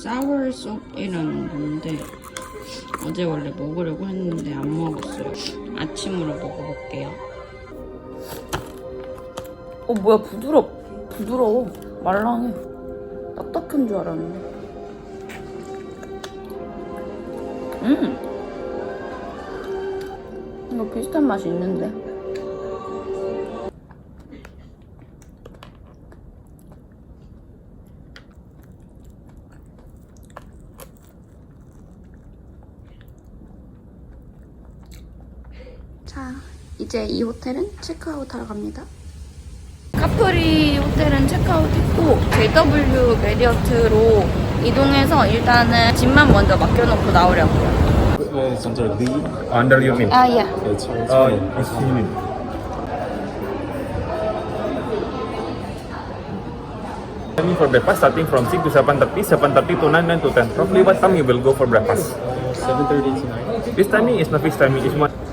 이게 사워속이라는 건데 어제 원래 먹으려고 했는데 안 먹었어요. 아침으로 먹어볼게요. 어 뭐야 부드럽 부드러워. 말랑해. 딱딱한 줄 알았는데. 음! 이거 비슷한 맛이 있는데 자, 이제 이 호텔은 체크아웃 하러 갑니다. 카프리 호텔은 체크아웃 했고 JW 메리어트로 이동해서 일단은 짐만 먼저 맡겨놓고 나오려고요 It's under the under you mean? 아, 예. It's, it's uh, it's him. Timing for breakfast starting from 6 to 7.30, 7.30 to 9, 9 to 10. Roughly what time you will go for breakfast? 7.30 to 9. This timing is not fixed timing, it's one.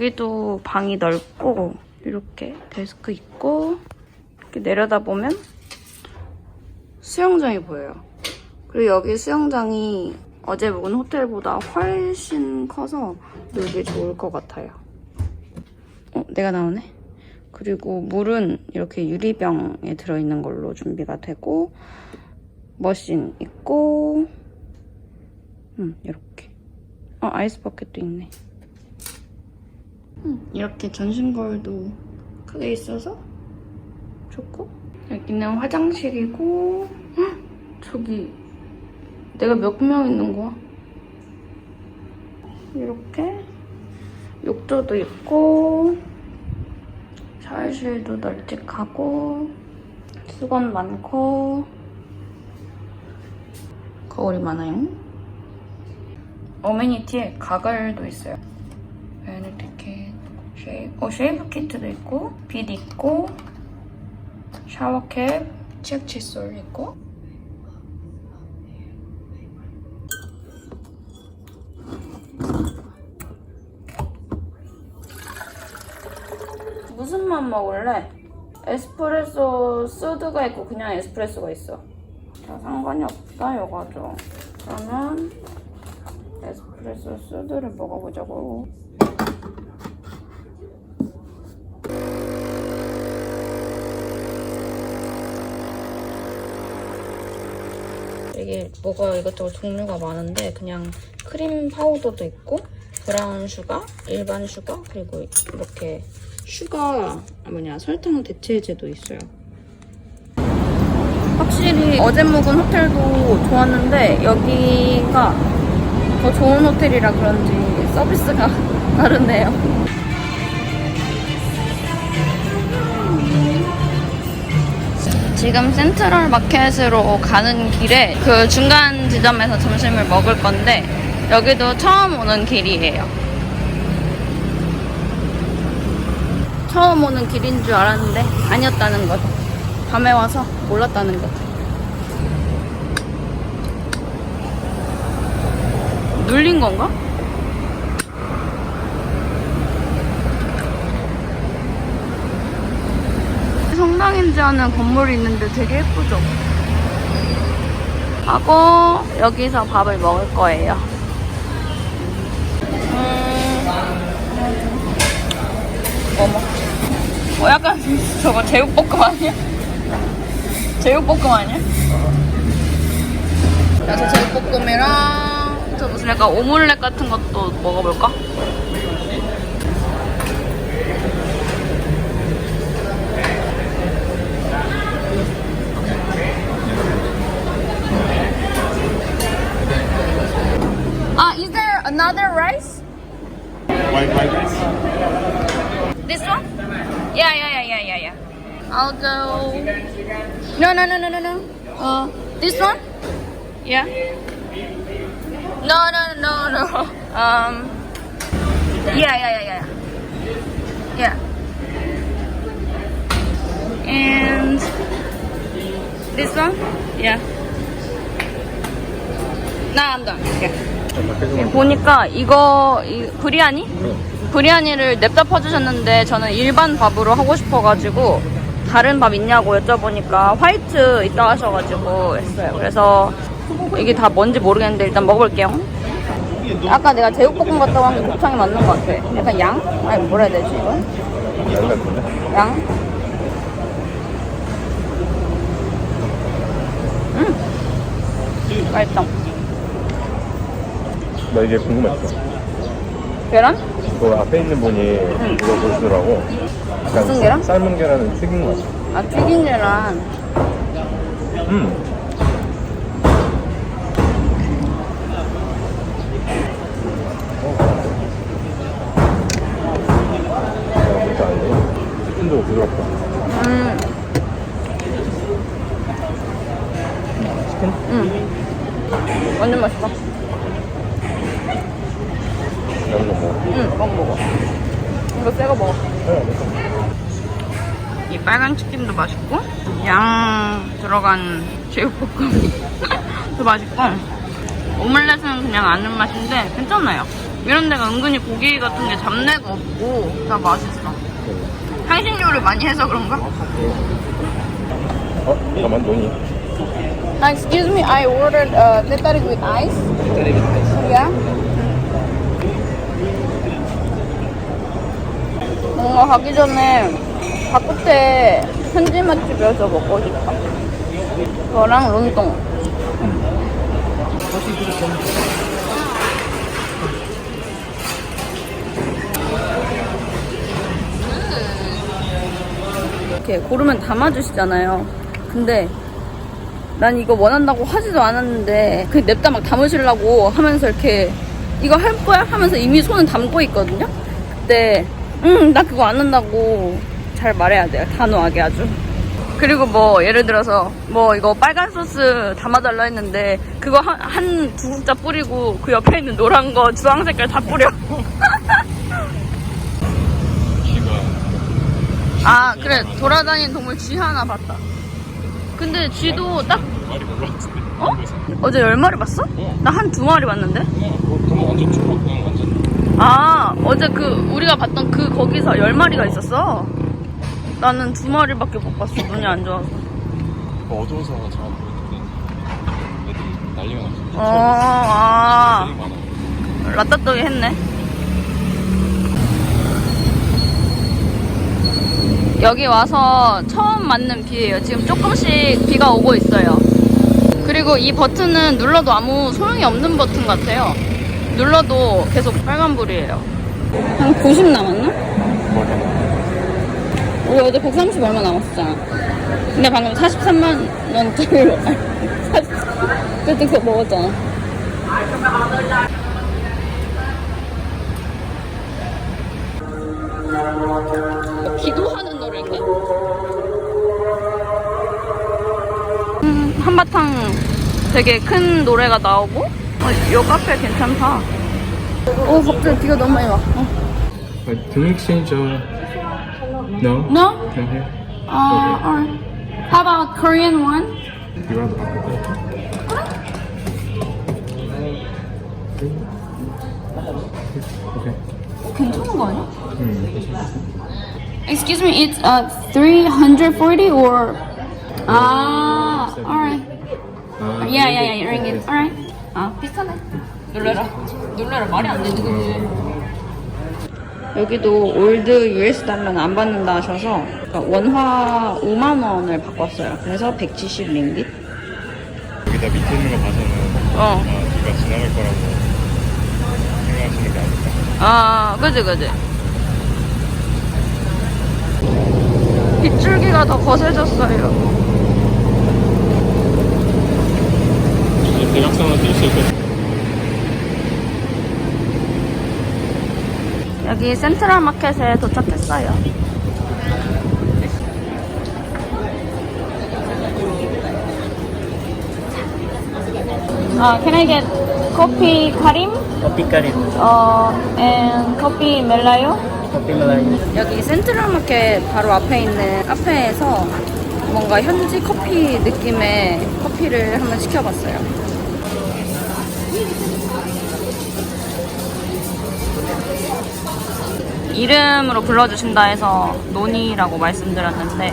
여기도 방이 넓고 이렇게 데스크 있고 이렇게 내려다보면 수영장이 보여요. 그리고 여기 수영장이 어제 묵은 호텔보다 훨씬 커서 놀기 좋을 것 같아요. 어, 내가 나오네. 그리고 물은 이렇게 유리병에 들어있는 걸로 준비가 되고 머신 있고 음, 이렇게 어, 아이스 버켓도 있네. 음, 이렇게 전신 거울도 크게 있어서 좋고 여기는 화장실이고 헉, 저기 내가 몇 명 있는 거야? 이렇게 욕조도 있고 샤워실도 널찍하고 수건 많고 거울이 많아요. 어메니티에 가글도 있어요. 베네티켓, 쉐이브, 어 쉐이브 키트도 있고 빛 있고 샤워캡, 치약 칫솔 있고 무슨 맛 먹을래? 에스프레소 수드가 있고 그냥 에스프레소가 있어. 자, 상관이 없다 이거죠. 그러면 에스프레소 수드를 먹어보자고. 이게 뭐가 이것저것 종류가 많은데 그냥 크림 파우더도 있고 브라운 슈가, 일반 슈가 그리고 이렇게 슈가 뭐냐 설탕 대체제도 있어요. 확실히 어제 묵은 호텔도 좋았는데 여기가 더 좋은 호텔이라 그런지 서비스가 다르네요. 지금 센트럴 마켓으로 가는 길에 그 중간 지점에서 점심을 먹을 건데 여기도 처음 오는 길이에요. 처음 오는 길인 줄 알았는데 아니었다는 것. 밤에 와서 몰랐다는 것. 눌린 건가? 성당인지 아는 건물이 있는데 되게 예쁘죠? 하고 여기서 밥을 먹을 거예요. 음, 뭐 먹지? 어, 약간 저거 제육볶음 아니야? 제육볶음 아니야? 그래서 제육볶음이랑 저 무슨 약간 오믈렛 같은 것도 먹어볼까? Another rice? White white rice. This one? Yeah, yeah, yeah, yeah, yeah, yeah. I'll go. No, no, no, no, no, no. Uh, this one? Yeah. No, no, no, no. Um. Yeah, yeah, yeah, yeah. Yeah. And this one? Yeah. Now I'm done. Yeah. 보니까 이거 이 브리아니? 브리아니를 냅다 퍼주셨는데 저는 일반 밥으로 하고 싶어가지고 다른 밥 있냐고 여쭤보니까 화이트 있다 하셔가지고 했어요. 그래서 이게 다 뭔지 모르겠는데 일단 먹어볼게요. 아까 내가 제육볶음 같다고 한 게 곱창이 맞는 것 같아. 약간 양? 아니 뭐라 해야 되지 이건? 양? 음! 맛있다. 나 이게 궁금했어. 계란? 그 앞에 있는 분이 이거 보시더라고. 약간 무슨 계란? 삶은 계란은 튀긴 거 같아. 아 튀긴 계란. 음. 야, 진짜 아니고. 치킨도 부드럽다. 음. 치킨? 음. 완전 맛있어. 거 먹어. 응, 먹어 먹어. 이거 새거 먹어. 이 빨간 치킨도 맛있고, 양 들어간 제육볶음도 맛있고, 오믈렛은 그냥 아는 맛인데 괜찮아요. 이런 데가 은근히 고기 같은 게 잡내가 없고 다 맛있어. 향신료를 많이 해서 그런가? 어? 잠깐만, 돈이. excuse me, I ordered uh, with ice. 짜리 밑에. Yeah. 뭔가 가기 전에 바깥에 현지 맛집에서 먹고 싶다. 저랑 론동. 이렇게 고르면 담아주시잖아요. 근데 난 이거 원한다고 하지도 않았는데 그 냅다 막 담으시려고 하면서 이렇게 이거 할 거야 하면서 이미 손은 담고 있거든요. 그때 응 나 그거 안 한다고 잘 말해야 돼요. 단호하게 아주. 그리고 뭐 예를 들어서 뭐 이거 빨간 소스 담아달라 했는데 그거 한, 한 두 국자 뿌리고 그 옆에 있는 노란 거 주황 색깔 다 뿌려. 아 그래 돌아다니는 동물 쥐 하나 봤다. 근데 쥐도 딱 별로 같은데? 어? 어제 열 마리 봤어? 나 한 두 마리 봤는데. 그럼 완전 완전. 아 어제 그 우리가 봤던 그 거기서 열 마리가 있었어. 나는 두 마리밖에 못 봤어. 눈이 안 좋아서. 어두워서 잘 안 보이는데 애들이 난리가 났어. 어, 아, 되게 많아. 라따뚜기 했네. 여기 와서 처음 맞는 비예요. 지금 조금씩 비가 오고 있어요. 그리고 이 버튼은 눌러도 아무 소용이 없는 버튼 같아요. 눌러도 계속 빨간불이에요. 한 90 남았나? 우리 어제 130 얼마 남았었잖아. 근데 방금 43만 원 들로. 그때 그거 먹었잖아. 기도하는 노래인가? 음, 한바탕 되게 큰 노래가 나오고 어, 요 카페 괜찮다 어 갑자기 비가 너무 많이 와 어. Can you exchange? Uh... No. No? No here. Uh, alright How about Korean one? You want to Okay. 괜찮은 거 아니야? 음. Excuse me, it's uh 340 or 아, alright. 아, Yeah, yeah, yeah, ringgit. Alright. 아, 비슷하네. 놀래라. 놀래라. 말이 안 되지, 그지? 여기도 올드 US 달러는 안 받는다 하셔서 원화 5만 원을 바꿨어요. 그래서 170 링깃. 여기다 밑에 있는 거 봐서는 어. 아, 비가 지나갈 거라고 생각하시는 게 아닐까. 아, 그지, 그지. 빗줄기가 더 거세졌어요. 이제 대각선으로 뛸수 있거든. 여기 센트럴 마켓에 도착했어요. Uh, can I get coffee karim? Kopi Karim. Uh, and coffee melayo? 여기 센트럴 마켓 바로 앞에 있는 카페에서 뭔가 현지 커피 느낌의 커피를 한번 시켜봤어요. 이름으로 불러주신다 해서 논이라고 말씀드렸는데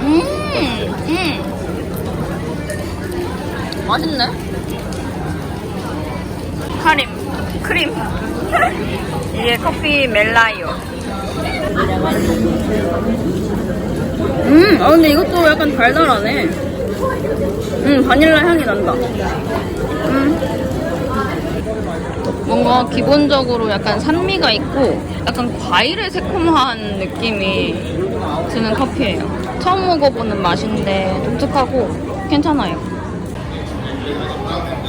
음, 음. 맛있네. 크림, 크림. 이게 커피 멜라이오. 음, 아 근데 이것도 약간 달달하네. 음, 바닐라 향이 난다. 음. 뭔가 기본적으로 약간 산미가 있고 약간 과일의 새콤한 느낌이 드는 커피예요. 처음 먹어보는 맛인데 독특하고 괜찮아요.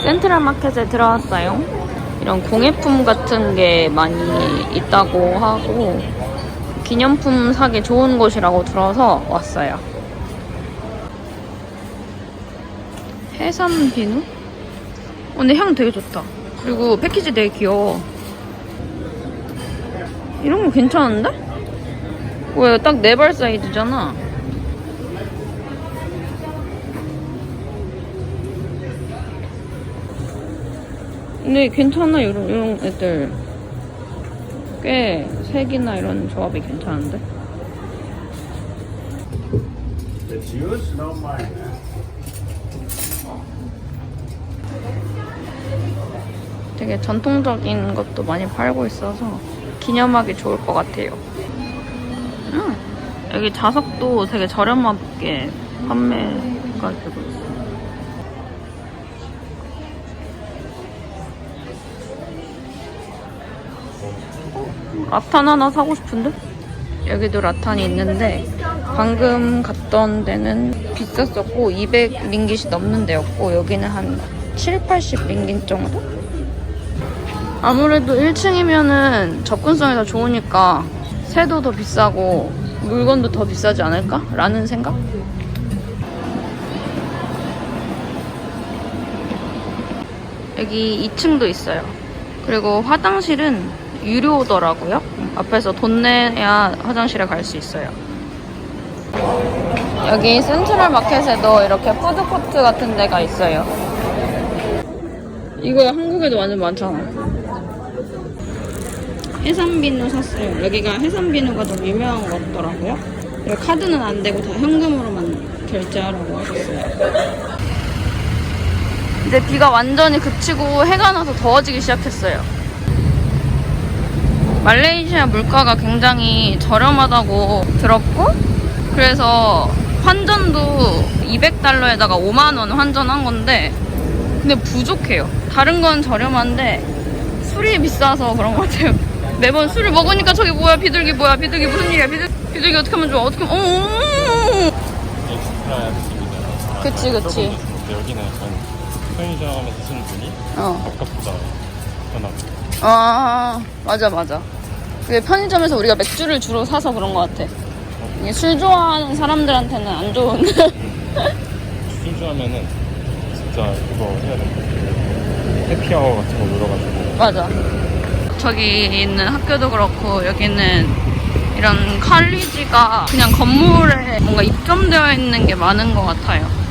센트럴 마켓에 들어왔어요. 이런 공예품 같은 게 많이 있다고 하고 기념품 사기 좋은 곳이라고 들어서 왔어요. 해삼 비누? 어, 근데 향 되게 좋다. 그리고 패키지 되게 귀여워. 이런 거 괜찮은데? 왜 딱 네 발 사이즈잖아. 근데 괜찮아 이런 이런 애들 꽤 색이나 이런 조합이 괜찮은데. 되게 전통적인 것도 많이 팔고 있어서 기념하기 좋을 것 같아요. 음, 여기 자석도 되게 저렴하게 판매가 되고 있어요. 라탄 하나 사고 싶은데? 여기도 라탄이 있는데 방금 갔던 데는 비쌌었고 200 링깃이 넘는 데였고 여기는 한 7, 80 링깃 정도? 아무래도 1층이면은 접근성이 더 좋으니까 새도 더 비싸고 물건도 더 비싸지 않을까? 라는 생각? 여기 2층도 있어요. 그리고 화장실은 유료더라고요. 앞에서 돈 내야 화장실에 갈 수 있어요. 여기 센트럴 마켓에도 이렇게 푸드코트 같은 데가 있어요. 이거 한국에도 완전 많잖아. 해산비누 샀어요. 여기가 해산비누가 좀 유명한 것 같더라고요. 그리고 카드는 안 되고 다 현금으로만 결제하라고 하셨어요. 이제 비가 완전히 그치고 해가 나서 더워지기 시작했어요. 말레이시아 물가가 굉장히 저렴하다고 들었고, 그래서 환전도 200달러에다가 5만원 환전한 건데, 근데 부족해요. 다른 건 저렴한데, 술이 비싸서 그런 것 같아요. 매번 술을 먹으니까 저기 뭐야, 비둘기 뭐야, 비둘기 무슨 일이야, 비둘, 비둘기 어떻게 하면 좋아, 어떻게 하면, 어, 엑스트라 느낌이잖아. 그치, 그치. 근데 여기는 약간 편의점에서 쓰는 분이 어. 아까보다 편하고. 아, 맞아, 맞아. 그게 편의점에서 우리가 맥주를 주로 사서 그런 것 같아. 이게 술 좋아하는 사람들한테는 안 좋은. 술 좋아하면은 진짜 그거 해야 돼. 해피아워 같은 거 열어가지고. 맞아. 저기 있는 학교도 그렇고, 여기는 이런 칼리지가 그냥 건물에 뭔가 입점되어 있는 게 많은 것 같아요.